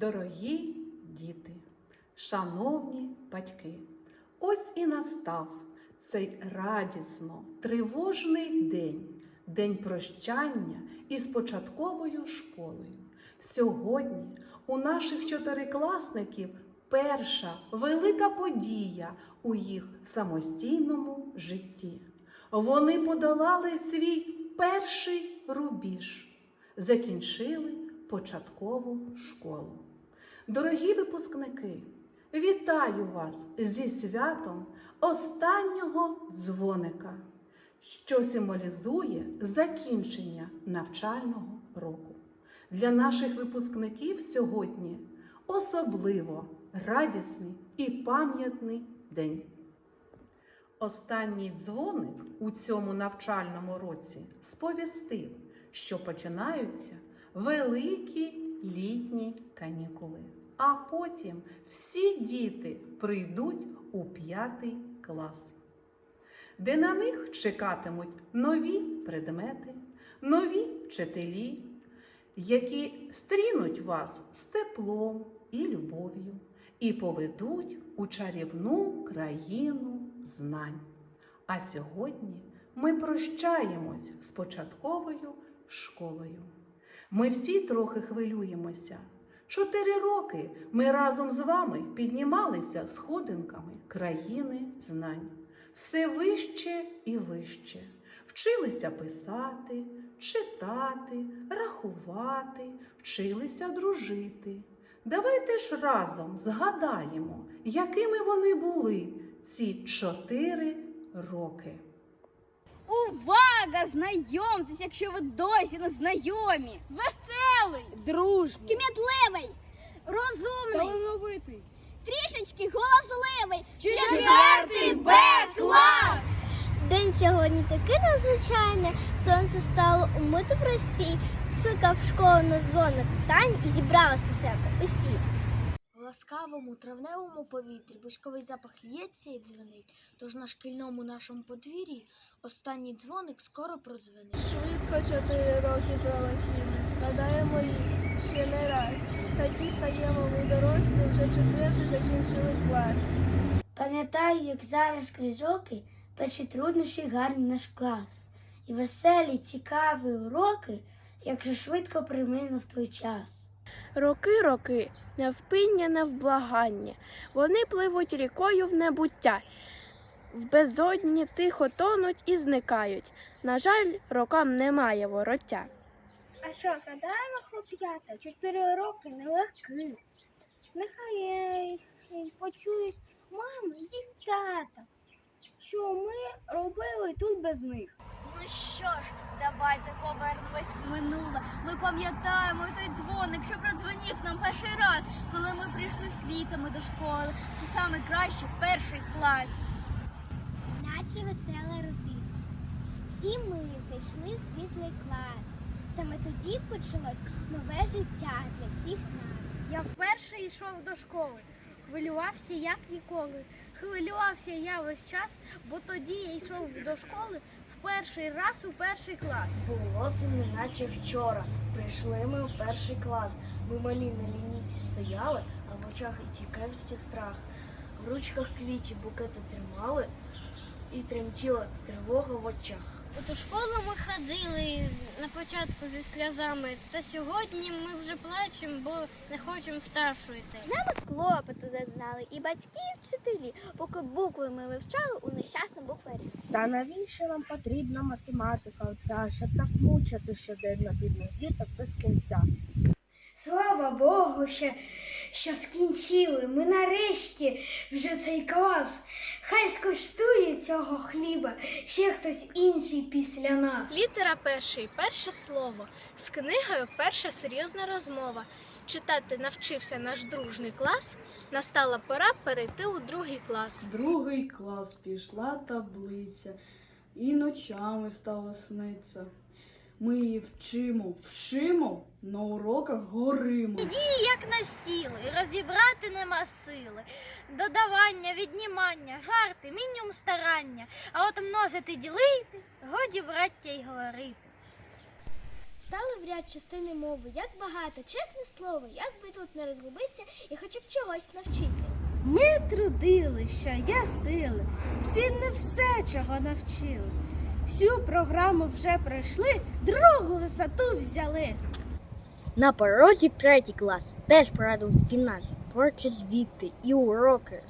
Дорогі діти, шановні батьки, ось і настав цей радісно тривожний день, день прощання із початковою школою. Сьогодні у наших чотирикласників перша велика подія у їх самостійному житті. Вони подолали свій перший рубіж, закінчили початкову школу. Дорогі випускники, вітаю вас зі святом останнього дзвоника, що символізує закінчення навчального року. Для наших випускників сьогодні особливо радісний і пам'ятний день. Останній дзвоник у цьому навчальному році сповістив, що починаються великі літні канікули. А потім всі діти прийдуть у п'ятий клас, де на них чекатимуть нові предмети, нові вчителі, які стрінуть вас з теплом і любов'ю і поведуть у чарівну країну знань. А сьогодні ми прощаємось з початковою школою. Ми всі трохи хвилюємося. Чотири роки ми разом з вами піднімалися сходинками країни знань. Все вище і вище. Вчилися писати, читати, рахувати, вчилися дружити. Давайте ж разом згадаємо, якими вони були ці чотири роки. Увага! Знайомтесь, якщо ви досі не знайомі. Веселий, дружний, кмітливий, розумний, талановитий, трішечки голосливий. Четвертий Б клас! День сьогодні такий надзвичайний, сонце стало умити в Росії, сикав школу на дзвоник встань і зібралися свято усі. Ласкавому травневому повітрі бузьковий запах лється і дзвенить, тож на шкільному нашому подвір'ї останній дзвоник скоро продзвенить. Швидко чотири роки пролетіли, згадаємо їх ще не раз. Такі стаємо ми дорослі, вже четвертий закінчили клас. Пам'ятаю, як зараз крізь роки перші труднощі гарні наш клас. І веселі, цікаві уроки, як же швидко приминув той час. Роки, роки, невпиння, невблагання. Вони пливуть рікою в небуття. В безодні тихо тонуть і зникають. На жаль, рокам немає вороття. А що, згадаємо, хлоп'ята, чотири роки нелегкі. Нехай почують мами і тата, що ми робили тут без них. Ну що ж, давайте повернемось в минуле. Ми пам'ятаємо той дзвоник, що продзвонив нам перший раз, коли ми прийшли з квітами до школи. Це саме краще перший клас. Наче весела родина. Всі ми зайшли в світлий клас. Саме тоді почалось нове життя для всіх нас. Я вперше йшов до школи. Хвилювався як ніколи. Хвилювався я весь час, бо тоді я йшов до школи перший раз у перший клас. Було це не наче вчора. Прийшли ми в перший клас. Ми малі на лінійці стояли, а в очах і цікавість страх. В ручках квіті букети тримали і тремтіла тривога в очах. От у школу ми ходили на початку зі сльозами, та сьогодні ми вже плачемо, бо не хочемо старшу йти. З нами клопоту зазнали і батьки, і вчителі, поки букви ми вивчали у нещасну букварі. Та навіщо нам потрібна математика оця, щоб так мучати щоденно бідних діток без кінця? Слава Богу, що, що скінчили. Ми нарешті вже цей клас. Хай скуштує цього хліба ще хтось інший після нас. Літера перший, перше слово. З книгою перша серйозна розмова. Читати навчився наш дружний клас. Настала пора перейти у другий клас. Другий клас пішла таблиця, і ночами стало сниться. Ми її вчимо, вчимо, на уроках горимо. Як насіли, розібрати нема сили. Додавання, віднімання, жарти, мінімум старання. А от множити ділити, годі браття й говорити. Стали в ряд частини мови, як багато, чесне слово, як би тут не розгубитися і хоча б чогось навчитися. Ми трудилися, я сили, цінне все, чого навчили. Всю програму вже пройшли, другу висоту взяли. На порозі третій клас теж порадив фінал, творчі звіти і уроки,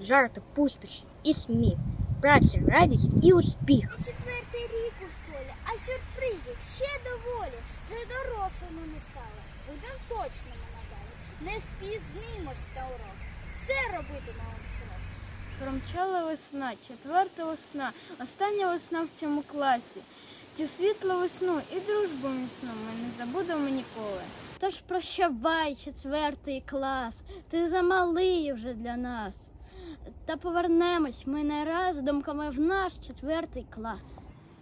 жарти, пустощі і сміх, праця, радість і успіх. Четвертий рік у школі, а сюрпризів ще доволі. Вже дорослими ми стали. Будем точно надалі. Не спізнимось на урок. Все робитимемо в срок. Промчала весна, четверта весна, остання весна в цьому класі. Цю світлу весну і дружбу міцну ми не забудемо ніколи. Тож прощавай, четвертий клас, ти замалий вже для нас. Та повернемось ми не раз думками в наш четвертий клас.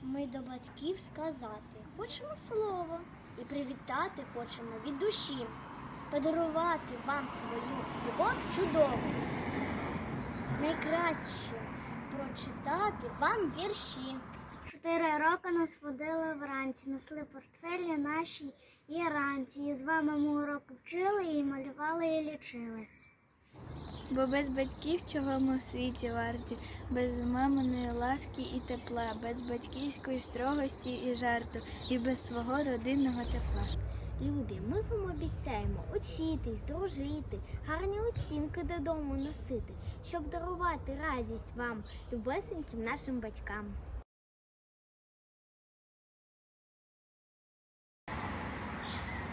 Ми до батьків сказати хочемо слово і привітати хочемо від душі, подарувати вам свою любов чудову. Найкраще прочитати вам вірші. Чотири роки нас водили вранці, несли портфелі наші і ранці. І з вами ми уроки вчили, і малювали, і лічили. Бо без батьків, чого ми в світі варті, без маминої ласки і тепла, без батьківської строгості і жарту, і без свого родинного тепла. Любі, ми вам обіцяємо учитись, дружити, гарні оцінки додому носити, щоб дарувати радість вам, любесеньким нашим батькам.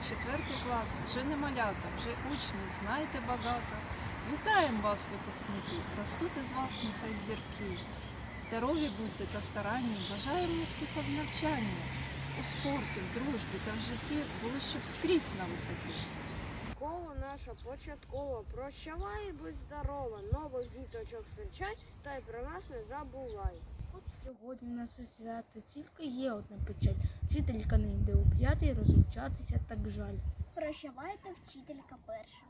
Четвертий клас, вже не малята, вже учні, знаєте багато. Вітаємо вас, випускники! Ростуть із вас нехай зірки. Здорові будьте та старанні, бажаємо успіху в. У спорті, в дружбі та в житті були щоб скрізь на висоті. Школа наша початкова, прощавай і будь здорова, нових діточок зустрічай, та й про нас не забувай. Хоч сьогодні в нас і свято, тільки є одна печаль. Вчителька не йде у п'ятий, розлучатися так жаль. Прощавайте, вчителька перша.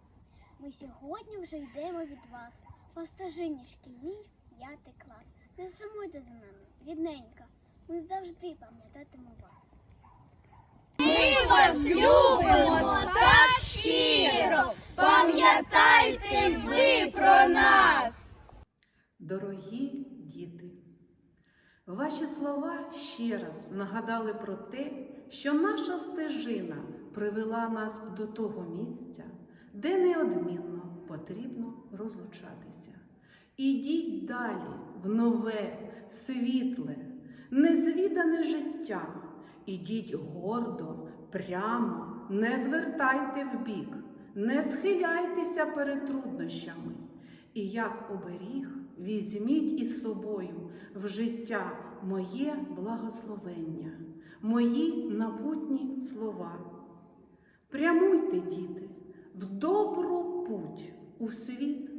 Ми сьогодні вже йдемо від вас. По стежині шкільній п'ятий клас. Не сумуйте за нами, рідненька. Ми завжди пам'ятатимемо вас. Вас любимо так щиро. Пам'ятайте ви про нас. Дорогі діти, ваші слова ще раз нагадали про те, що наша стежина привела нас до того місця, де неодмінно потрібно розлучатися. Ідіть далі в нове, світле, незвідане життя. Ідіть гордо, прямо, не звертайте вбік, не схиляйтеся перед труднощами. І як оберіг, візьміть із собою в життя моє благословення, мої напутні слова. Прямуйте, діти, в добру путь у світ,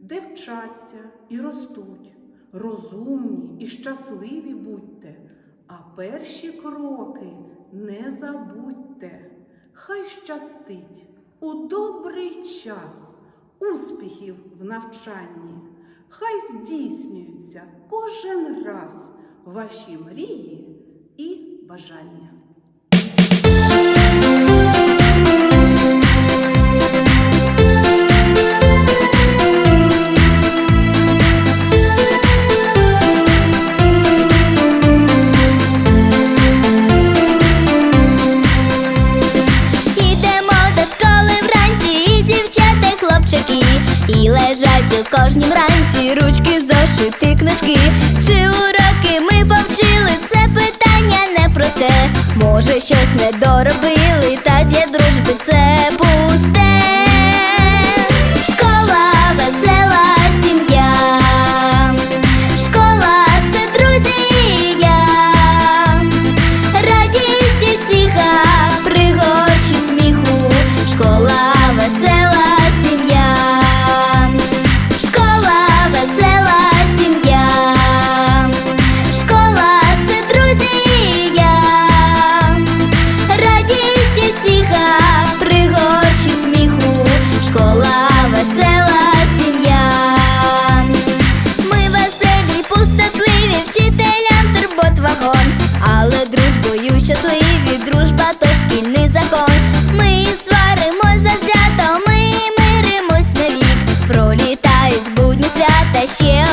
де вчаться і ростуть, розумні і щасливі будьте, а перші кроки не забудьте. Хай щастить у добрий час успіхів в навчанні, хай здійснюються кожен раз ваші мрії і бажання. Не доробили, Yeah.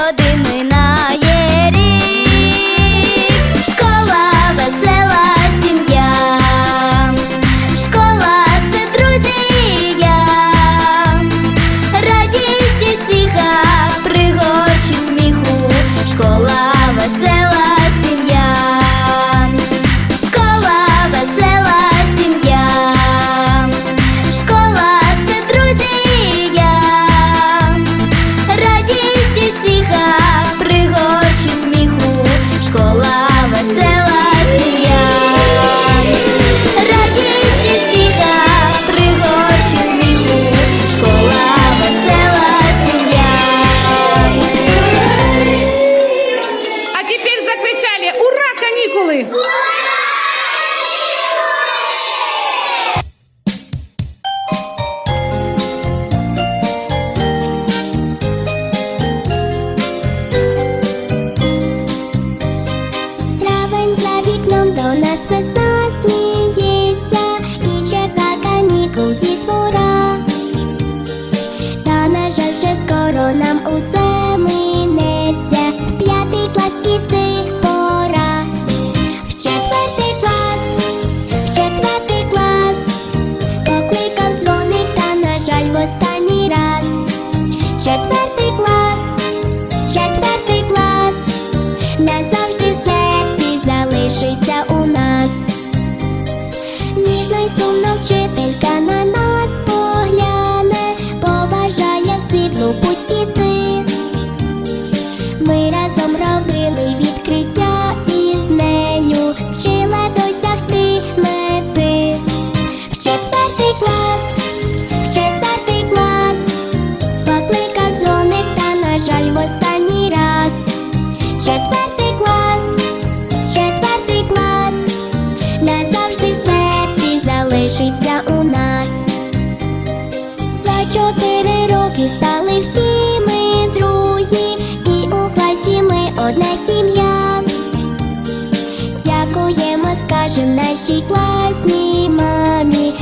чотири роки стали всі ми друзі, і у класі ми одна сім'я. Дякуємо, скажем нашій класній мамі.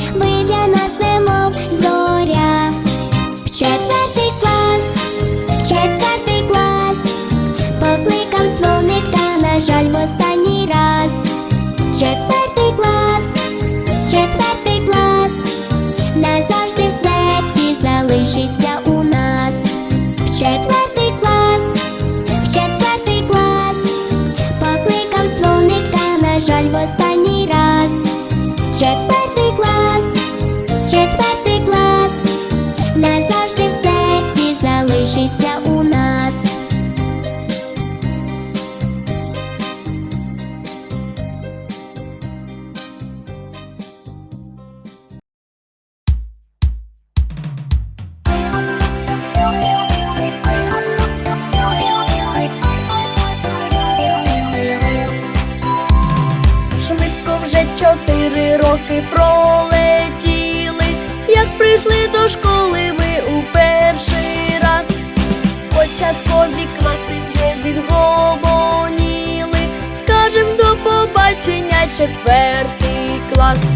четвертий клас.